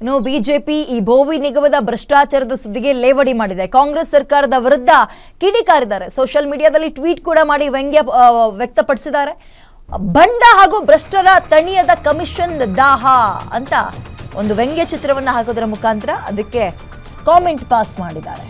ಇನ್ನು ಬಿಜೆಪಿ ಈ ಭೋವಿ ನಿಗಮದ ಭ್ರಷ್ಟಾಚಾರದ ಸುದ್ದಿಗೆ ಲೇವಡಿ ಮಾಡಿದೆ. ಕಾಂಗ್ರೆಸ್ ಸರ್ಕಾರದ ವಿರುದ್ಧ ಕಿಡಿಕಾರಿದ್ದಾರೆ. ಸೋಷಿಯಲ್ ಮೀಡಿಯಾದಲ್ಲಿ ಟ್ವೀಟ್ ಕೂಡ ಮಾಡಿ ವ್ಯಂಗ್ಯ ವ್ಯಕ್ತಪಡಿಸಿದ್ದಾರೆ. ಬಂಡ ಹಾಗೂ ಭ್ರಷ್ಟರ ತಣಿಯದ ಕಮಿಷನ್ ದಾಹ ಅಂತ ಒಂದು ವ್ಯಂಗ್ಯ ಚಿತ್ರವನ್ನು ಹಾಕೋದ್ರ ಮುಖಾಂತರ ಅದಕ್ಕೆ ಕಾಮೆಂಟ್ ಪಾಸ್ ಮಾಡಿದ್ದಾರೆ.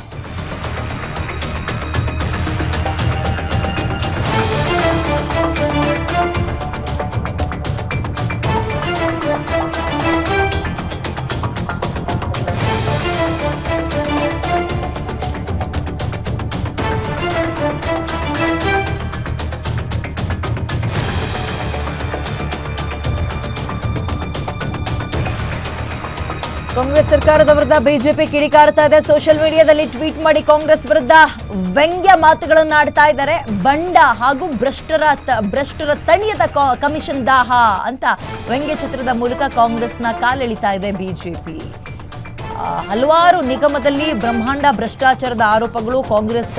ಕಾಂಗ್ರೆಸ್ ಸರ್ಕಾರದ ವಿರುದ್ಧ ಬಿಜೆಪಿ ಕಿಡಿಕಾರ್ತಾ ಇದೆ. ಸೋಷಿಯಲ್ ಮೀಡಿಯಾದಲ್ಲಿ ಟ್ವೀಟ್ ಮಾಡಿ ಕಾಂಗ್ರೆಸ್ ವಿರುದ್ಧ ವ್ಯಂಗ್ಯ ಮಾತುಗಳನ್ನು ಆಡ್ತಾ ಇದ್ದಾರೆ. ಬಂಡ ಹಾಗೂ ಭ್ರಷ್ಟರ ಭ್ರಷ್ಟರ ತಣಿಯದ ಕಮಿಷನ್ ದಾಹ ಅಂತ ವ್ಯಂಗ್ಯ ಚಿತ್ರದ ಮೂಲಕ ಕಾಂಗ್ರೆಸ್ನ ಕಾಲೆಳಿತಾ ಇದೆ ಬಿಜೆಪಿ. ಹಲವಾರು ನಿಗಮದಲ್ಲಿ ಬ್ರಹ್ಮಾಂಡ ಭ್ರಷ್ಟಾಚಾರದ ಆರೋಪಗಳು ಕಾಂಗ್ರೆಸ್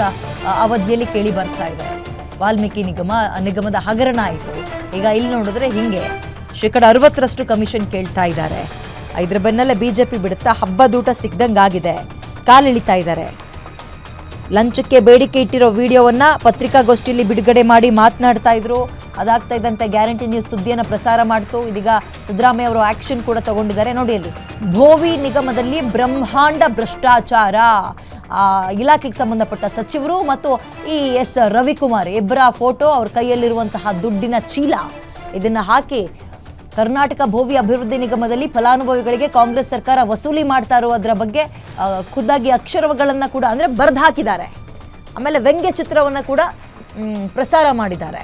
ಅವಧಿಯಲ್ಲಿ ಕೇಳಿ ಬರ್ತಾ ಇದೆ. ವಾಲ್ಮೀಕಿ ನಿಗಮ, ನಿಗಮದ ಹಗರಣ ಆಯಿತು. ಈಗ ಇಲ್ಲಿ ನೋಡಿದ್ರೆ ಹಿಂಗೆ. ಶೇಕಡ ಅರವತ್ತರಷ್ಟು ಕಮಿಷನ್ ಕೇಳ್ತಾ ಇದ್ದಾರೆ. ಇದ್ರ ಬೆನ್ನಲ್ಲೇ ಬಿಜೆಪಿ ಬಿಡುತ್ತಾ ಹಬ್ಬದೂಟ ಸಿಗ್ದಂಗಾಗಿದೆ ಕಾಲಿಳಿತಾ ಇದ್ದಾರೆ. ಲಂಚಕ್ಕೆ ಬೇಡಿಕೆ ಇಟ್ಟಿರೋ ವಿಡಿಯೋವನ್ನ ಪತ್ರಿಕಾಗೋಷ್ಠಿಯಲ್ಲಿ ಬಿಡುಗಡೆ ಮಾಡಿ ಮಾತನಾಡ್ತಾ ಇದ್ರು. ಅದಾಗ್ತಾ ಇದ್ದಂತೆ ಗ್ಯಾರಂಟಿ ನ್ಯೂಸ್ ಸುದ್ದಿಯನ್ನು ಪ್ರಸಾರ ಮಾಡ್ತು. ಇದೀಗ ಸಿದ್ದರಾಮಯ್ಯ ಅವರು ಆಕ್ಷನ್ ಕೂಡ ತಗೊಂಡಿದ್ದಾರೆ. ನೋಡಿ ಅಲ್ಲಿ ಭೋವಿ ನಿಗಮದಲ್ಲಿ ಬ್ರಹ್ಮಾಂಡ ಭ್ರಷ್ಟಾಚಾರ. ಆ, ಇಲಾಖೆಗೆ ಸಂಬಂಧಪಟ್ಟ ಸಚಿವರು ಮತ್ತು ಈ ಎಸ್ ರವಿಕುಮಾರ್ ಇಬ್ಬರ ಫೋಟೋ ಅವ್ರ ಕೈಯಲ್ಲಿರುವಂತಹ ದುಡ್ಡಿನ ಚೀಲ. ಇದನ್ನ ಹಾಕಿ ಕರ್ನಾಟಕ ಭೋವಿ ಅಭಿವೃದ್ಧಿ ನಿಗಮದಲ್ಲಿ ಫಲಾನುಭವಿಗಳಿಗೆ ಕಾಂಗ್ರೆಸ್ ಸರ್ಕಾರ ವಸೂಲಿ ಮಾಡ್ತಾ ಇರೋದ್ರ ಬಗ್ಗೆ ಖುದ್ದಾಗಿ ಅಕ್ಷರಗಳನ್ನು ಕೂಡ ಅಂದರೆ ಬರೆದು ಹಾಕಿದ್ದಾರೆ. ಆಮೇಲೆ ವ್ಯಂಗ್ಯ ಚಿತ್ರವನ್ನು ಕೂಡ ಪ್ರಸಾರ ಮಾಡಿದ್ದಾರೆ.